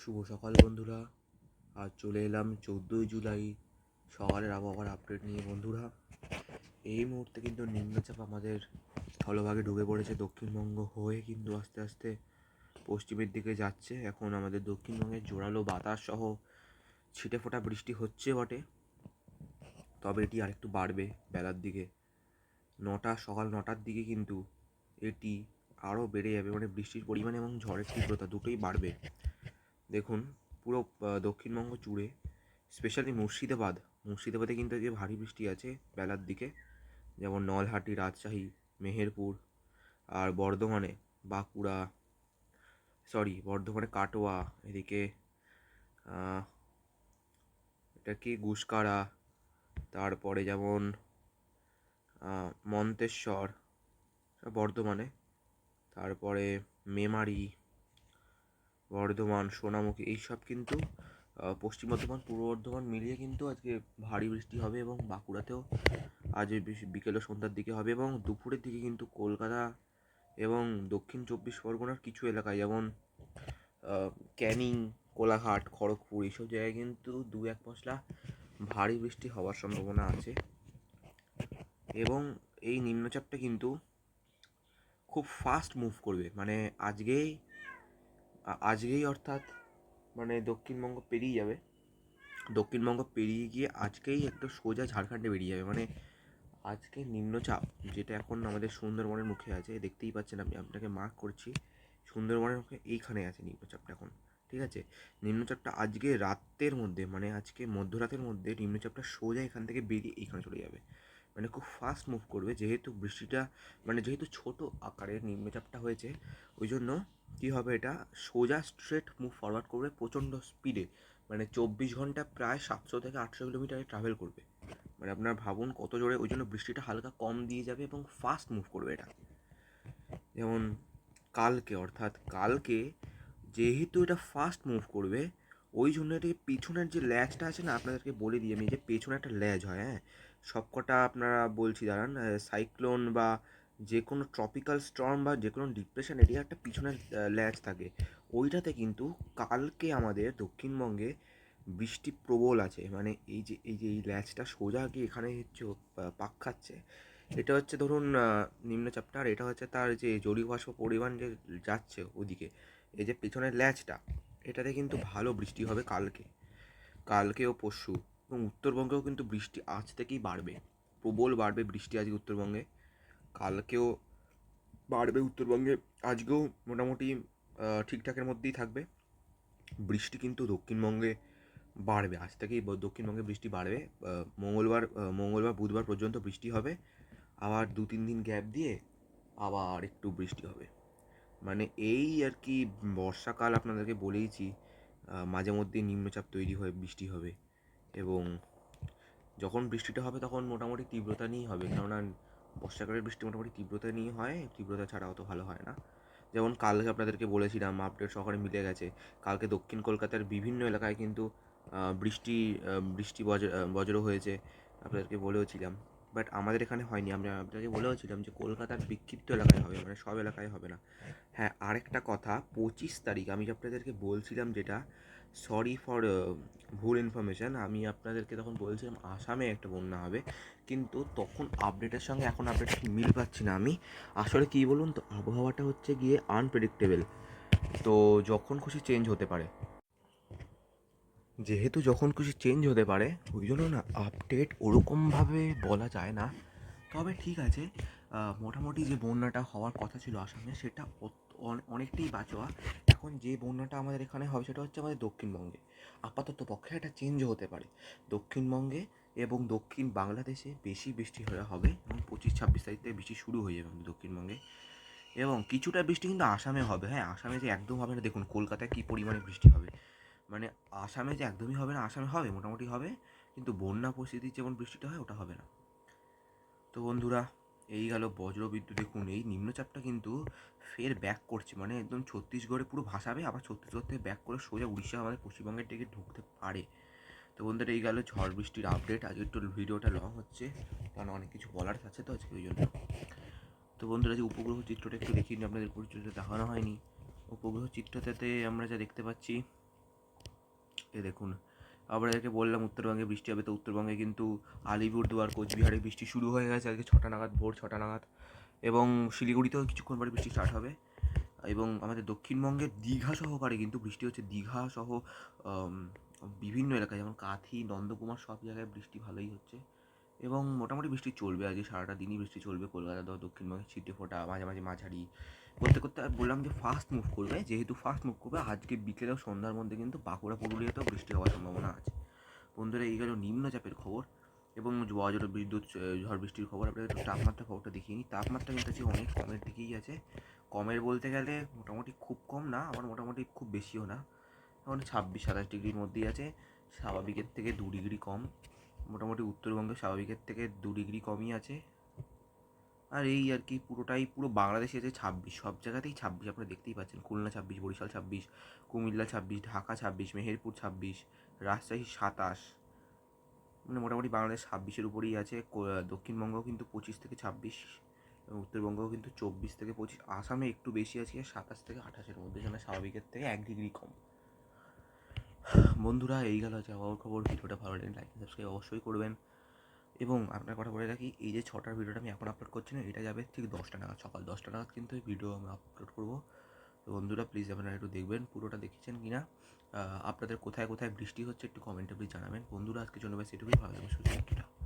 শুভ সকাল বন্ধুরা। আজ চলে এলাম চোদ্দোই জুলাই, সকালের আবহাওয়ার আপডেট নিয়ে বন্ধুরা। এই মুহূর্তে কিন্তু নিম্নচাপ আমাদের স্থলভাগে ঢুকে পড়েছে দক্ষিণবঙ্গ হয়ে কিন্তু আস্তে আস্তে পশ্চিমের দিকে যাচ্ছে। এখন আমাদের দক্ষিণবঙ্গে জোরালো বাতাস সহ ছিটে ফোটা বৃষ্টি হচ্ছে বটে। তবে এটি আরেকটু বাড়বে বেলার দিকে। নটা, সকাল নটার দিকে কিন্তু এটি আরও বেড়ে যাবে। মানে বৃষ্টির পরিমাণ এবং ঝড়ের তীব্রতা দুটোই বাড়বে। দেখুন, পুরো দক্ষিণবঙ্গ জুড়ে স্পেশালি মুর্শিদাবাদ, মুর্শিদাবাদে কিন্তু যে ভারী বৃষ্টি আছে বেলার দিকে, যেমন নলহাটি, রাজশাহী, মেহেরপুর, আর বর্ধমানে বাঁকুড়া সরি বর্ধমানে কাটোয়া, এদিকে এটা কি, গুসকারা, তারপরে যেমন মন্তেশ্বর, বর্ধমানে, তারপরে মেমারি বর্ধমান, সোনামুখী, এইসব কিন্তু পশ্চিম বর্ধমান, পূর্ব বর্ধমান মিলিয়ে কিন্তু আজকে ভারী বৃষ্টি হবে এবং বাঁকুড়াতেও আজ বিকেল ও সন্ধ্যার দিকে হবে এবং দুপুরের দিকে কিন্তু কলকাতা এবং দক্ষিণ চব্বিশ পরগনার কিছু এলাকায় যেমন ক্যানিং, কোলাঘাট, খড়গপুর এইসব জায়গায় কিন্তু দু এক পশলা ভারী বৃষ্টি হওয়ার সম্ভাবনা আছে। এবং এই নিম্নচাপটা কিন্তু খুব ফাস্ট মুভ করবে। মানে আজকেই আজকেই অর্থাৎ মানে দক্ষিণবঙ্গ পেরিয়ে যাবে। দক্ষিণবঙ্গ পেরিয়ে গিয়ে আজকেই একটা সোজা ঝাড়খণ্ডে বেরিয়ে যাবে। মানে আজকে নিম্নচাপ, যেটা এখন আমাদের সুন্দরবনের মুখে আছে, দেখতেই পাচ্ছেন আমি আপনাকে মার্ক করছি। সুন্দরবনের মুখে এইখানে আছে নিম্নচাপটা এখন, ঠিক আছে? নিম্নচাপটা আজকে রাতের মধ্যে মানে আজকে মধ্যরাতের মধ্যে নিম্নচাপটা সোজা এখান থেকে বেরিয়ে এইখানে চলে যাবে। মানে খুব ফাস্ট মুভ করবে। যেহেতু বৃষ্টিটা মানে যেহেতু ছোট আকারের নিম্নচাপটা হয়েছে ওই জন্য কী হবে এটা? সোজা স্ট্রেট মুভ ফরওয়ার্ড করবে প্রচণ্ড স্পিডে মানে চব্বিশ ঘণ্টা প্রায় সাতশো থেকে আটশো কিলোমিটারে ট্রাভেল করবে। মানে আপনার ভাবুন কত জোরে ওই জন্য বৃষ্টিটা হালকা কম দিয়ে যাবে এবং ফাস্ট মুভ করবে এটা। যেমন কালকে, অর্থাৎ কালকে যেহেতু এটা ফাস্ট মুভ করবে ওই জন্য এটাকে পিছনের যে ল্যাজটা আছে না, আপনাদেরকে বলে দিই আমি, যে পেছনে একটা ল্যাজ হয় হ্যাঁ? সবকটা আপনারা বলছি, দাঁড়ান সাইক্লোন বা যে কোনো ট্রপিক্যাল স্টর্ম বা যে কোনো ডিপ্রেশন এরিয়া একটা পিছনের ল্যাচ থাকে। ওইটাতে কিন্তু কালকে আমাদের দক্ষিণবঙ্গে বৃষ্টি প্রবল আছে। মানে এই যে এই যে, এই ল্যাচটা সোজা গিয়ে এখানে হচ্ছে পাক খাচ্ছে। এটা হচ্ছে ধরুন নিম্নচাপটা, আর এটা হচ্ছে তার যে জলীয় পরিমাণ যে যাচ্ছে ওদিকে, এই যে পিছনের ল্যাচটা এটাতে কিন্তু ভালো বৃষ্টি হবে কালকে। কালকে ও পরশু। এবং উত্তরবঙ্গেও কিন্তু বৃষ্টি আজ থেকেই বাড়বে। প্রবল বাড়বে বৃষ্টি আজকে উত্তরবঙ্গে। কালকেও বাড়বে উত্তরবঙ্গে। আজকেও মোটামুটি ঠিকঠাকের মধ্যেই থাকবে। বৃষ্টি কিন্তু দক্ষিণবঙ্গে বাড়বে। আজ থেকেই দক্ষিণবঙ্গে বৃষ্টি বাড়বে। মঙ্গলবার মঙ্গলবার, বুধবার পর্যন্ত বৃষ্টি হবে। আবার দু, তিন দিন গ্যাপ দিয়ে আবার একটু বৃষ্টি হবে। মানে এই আর কি বর্ষাকাল আপনাদেরকে বলেইছি মাঝে মধ্যে নিম্নচাপ তৈরি হয়ে, বৃষ্টি হবে। এবং যখন বৃষ্টিটা হবে তখন মোটামুটি তীব্রতা নিয়েই হবে। কেননা বর্ষাকালের বৃষ্টি মোটামুটি তীব্রতা নিয়ে হয় তীব্রতা ছাড়া অত ভালো হয় না। যেমন কালকে আপনাদেরকে বলেছিলাম আপডেট সকালে মিলে গেছে। কালকে দক্ষিণ কলকাতার বিভিন্ন এলাকায় কিন্তু বৃষ্টি বৃষ্টি আহ, বজ্র হয়েছে আপনাদেরকে বলেওছিলাম। বাট আমাদের এখানে হয়নি। আমরা আপনাকে বলেওছিলাম যে কলকাতার বিক্ষিপ্ত এলাকায় হবে মানে সব এলাকায় হবে না। হ্যাঁ আরেকটা কথা পঁচিশ তারিখ আমি আপনাদেরকে বলছিলাম যেটা সরি ফর ভুল ইনফরমেশান আমি আপনাদেরকে তখন বলছিলাম, আসামে একটা বন্যা হবে। কিন্তু তখন আপডেটের সঙ্গে এখন আপডেট মিল পাচ্ছি না আমি। আসলে কী বলুন তো, আবহাওয়াটা হচ্ছে গিয়ে আনপ্রেডিক্টেবল তো যখন খুশি চেঞ্জ হতে পারে। যেহেতু যখন খুশি চেঞ্জ হতে পারে, ওই জন্য না আপডেট ওরকমভাবে বলা যায় না। তবে ঠিক আছে মোটামুটি যে বন্যাটা হওয়ার কথা ছিল আসামে, সেটা অনেকটাই বাঁচোয়া। এখন যে বন্যাটা আমাদের এখানে হবে সেটা হচ্ছে আমাদের দক্ষিণবঙ্গে। আপাতত পক্ষে একটা চেঞ্জ হতে পারে। দক্ষিণবঙ্গে এবং দক্ষিণ বাংলাদেশে বেশি বৃষ্টি হয়ে হবে এবং পঁচিশ ছাব্বিশ তারিখ থেকে বৃষ্টি শুরু হয়ে যাবে আমাদের দক্ষিণবঙ্গে। এবং কিছুটা বৃষ্টি কিন্তু আসামে হবে। হ্যাঁ আসামে যে একদম হবে না, দেখুন কলকাতায় কী পরিমাণে বৃষ্টি হবে। মানে আসামে যে একদমই হবে না, আসামে হবে, মোটামুটি হবে। কিন্তু বন্যা পরিস্থিতির যেমন বৃষ্টিটা হয়, ওটা হবে না। তো বন্ধুরা, এই গেল বজ্রবিদ্যুৎ। দেখুন, এই নিম্নচাপটা কিন্তু ফের ব্যাক করছে। মানে একদম ছত্তিশগড়ে পুরো ভাসাবে, আবার ছত্তিশগড় থেকে ব্যাক করে সোজা উড়িষ্যা আমাদের পশ্চিমবঙ্গের দিকে ঢুকতে পারে। তো বন্ধুরা, এই গেল ঝড় বৃষ্টির আপডেট আজকে একটু ভিডিওটা লং হচ্ছে, কারণ অনেক কিছু বলার আছে তো আজকে ওই জন্য। তো বন্ধুরা, যে উপগ্রহ চিত্রটা একটু দেখিনি আপনাদের পরিচয়টা দেখানো হয়নি। উপগ্রহ চিত্রটাতে আমরা যা দেখতে পাচ্ছি, এ দেখুন আপনাদেরকে বললাম উত্তরবঙ্গে বৃষ্টি হবে, তো উত্তরবঙ্গে কিন্তু আলিপুরদুয়ার, কোচবিহারে বৃষ্টি শুরু হয়ে গেছে, আজকে ছটা নাগাদ, ভোর ছটা নাগাদ। এবং শিলিগুড়িতেও কিছুক্ষণ পরে বৃষ্টি স্টার্ট হবে। এবং আমাদের দক্ষিণবঙ্গের দীঘা সহকারে কিন্তু বৃষ্টি হচ্ছে। দীঘা সহ বিভিন্ন এলাকায়, যেমন কাঁথি, নন্দকুমার, সব জায়গায় বৃষ্টি ভালোই হচ্ছে। এবং মোটামুটি বৃষ্টি চলবে আজকে, সারাটা দিনই বৃষ্টি চলবে। কলকাতা তো দক্ষিণবঙ্গে ছিটে ফোটা, মাঝে মাঝে মাঝারি। করতে করতে বললাম যে ফাস্ট মুভ করবে, যেহেতু ফাস্ট মুভ করবে, আজকে বিকেলেও সন্ধ্যার মধ্যে কিন্তু বাঁকুড়া, পুরুলিয়াতেও বৃষ্টি হওয়ার সম্ভাবনা আছে। বন্ধুরা, এই গেল নিম্নচাপের খবর। এবং বজ্র বিদ্যুৎ ঝড় বৃষ্টির খবর, আপনাদের একটু তাপমাত্রা খবরটা দেখিয়ে নিই। তাপমাত্রা কিন্তু আছে অনেক কমের দিকেই আছে। কমের বলতে গেলে মোটামুটি খুব কম না আবার মোটামুটি খুব বেশিও না। এখন ছাব্বিশ, সাতাশ ডিগ্রির মধ্যেই আছে। স্বাভাবিকের থেকে দু ডিগ্রি কম। মোটামুটি উত্তরবঙ্গে স্বাভাবিকের থেকে দু ডিগ্রি কমই আছে। আর এই আর কি, পুরোটাই পুরো বাংলাদেশে আছে ছাব্বিশ। সব জায়গাতেই ছাব্বিশ, আপনারা দেখতেই পাচ্ছেন। খুলনা ছাব্বিশ, বরিশাল ছাব্বিশ, কুমিল্লা ছাব্বিশ, ঢাকা ছাব্বিশ, মেহেরপুর ছাব্বিশ, রাজশাহী সাতাশ। মানে মোটামুটি বাংলাদেশ ছাব্বিশের উপরেই আছে। দক্ষিণবঙ্গও কিন্তু পঁচিশ থেকে ছাব্বিশ, এবং উত্তরবঙ্গও কিন্তু চব্বিশ থেকে পঁচিশ, আসামে একটু বেশি আছে সাতাশ থেকে আঠাশের মধ্যে, যেন স্বাভাবিকের থেকে এক ডিগ্রি কম। বন্ধুরা, এই গেল আছে আবহাওয়ার খবর। ভিডিওটা ভালো লাগলে লাইক সাবস্ক্রাইব অবশ্যই করবেন। এবং আপনার কথা বলে রাখি, এই যে ছটার ভিডিওটা আমি এখন আপলোড করছি না, এটা যাবে ঠিক দশটা নাগাদ, সকাল দশটা নাগাদ কিন্তু এই ভিডিও আমি আপলোড করব। তো বন্ধুরা প্লিজ আপনারা একটু দেখবেন পুরোটা দেখেছেন কি না আপনাদের কোথায় কোথায় বৃষ্টি হচ্ছে একটু কমেন্টে প্লিজ জানাবেন। বন্ধুরা আজকে জন্য ব্যাস এটুকুই। ভালো লাগবে সুযোগ